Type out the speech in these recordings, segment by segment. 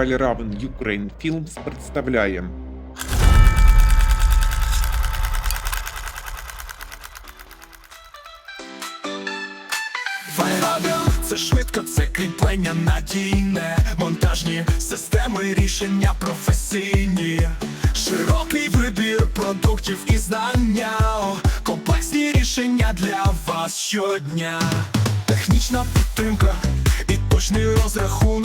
Вальравен Ukraine Films представляє. Файрабіл це швидко, це кріплення надійне, монтажні системи, рішення професійні, широкий вибір продуктів і знання, комплексні рішення для вас щодня, технічна підтримка і точний розрахунок.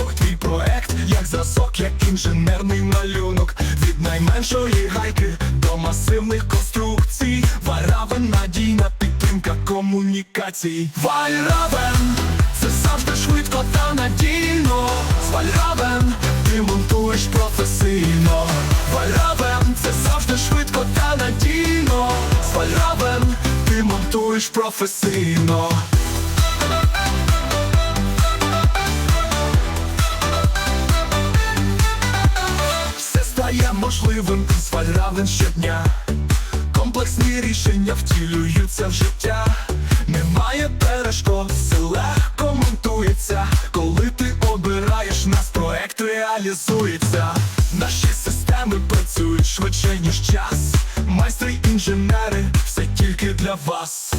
Як як інженерний малюнок, від найменшої гайки до масивних конструкцій, Вайравен надійна підтримка комунікацій. Вайравен це завжди швидко та надійно. З Вайравен ти монтуєш професійно. Вайравен це завжди швидко та надійно. З Вайравен ти монтуєш професійно. Стає можливим з Вальравен щодня. Комплексні рішення втілюються в життя. Немає перешкод, все легко монтується. Коли ти обираєш нас, проект реалізується. Наші системи працюють швидше, ніж час. Майстри інженери, все тільки для вас.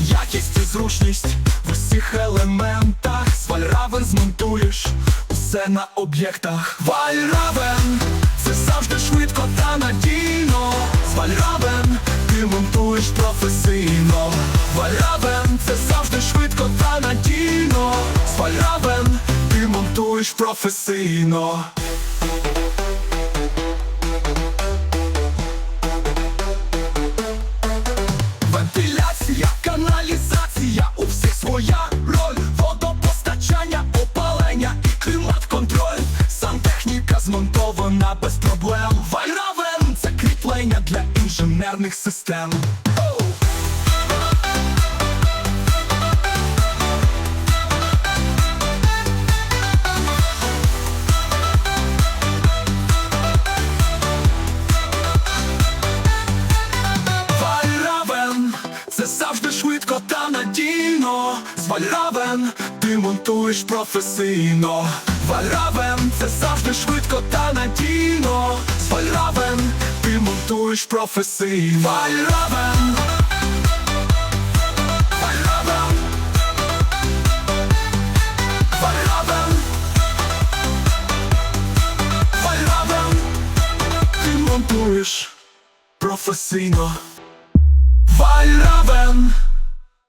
Якість і зручність в усіх елементах. З змонтуєш усе на об'єктах. Вальравен це завжди швидко та надійно. З Вальравен ти монтуєш професійно. Вальравен це завжди швидко та надійно. З Вальравен ти монтуєш професійно. Вентиляція, каналізація, у всіх своя роль, водопостачання, опалення і клімат-контроль. Сантехніка змонтована без проблем. Інженерних систем. Завжди швидко та Вальравен ти монтуєш професійно. Вальравен це завжди швидко та надійно durch Prophecy. Feierabend. Feierabend. Feierabend. Feierabend. Ти монтуєш професійно. Feierabend.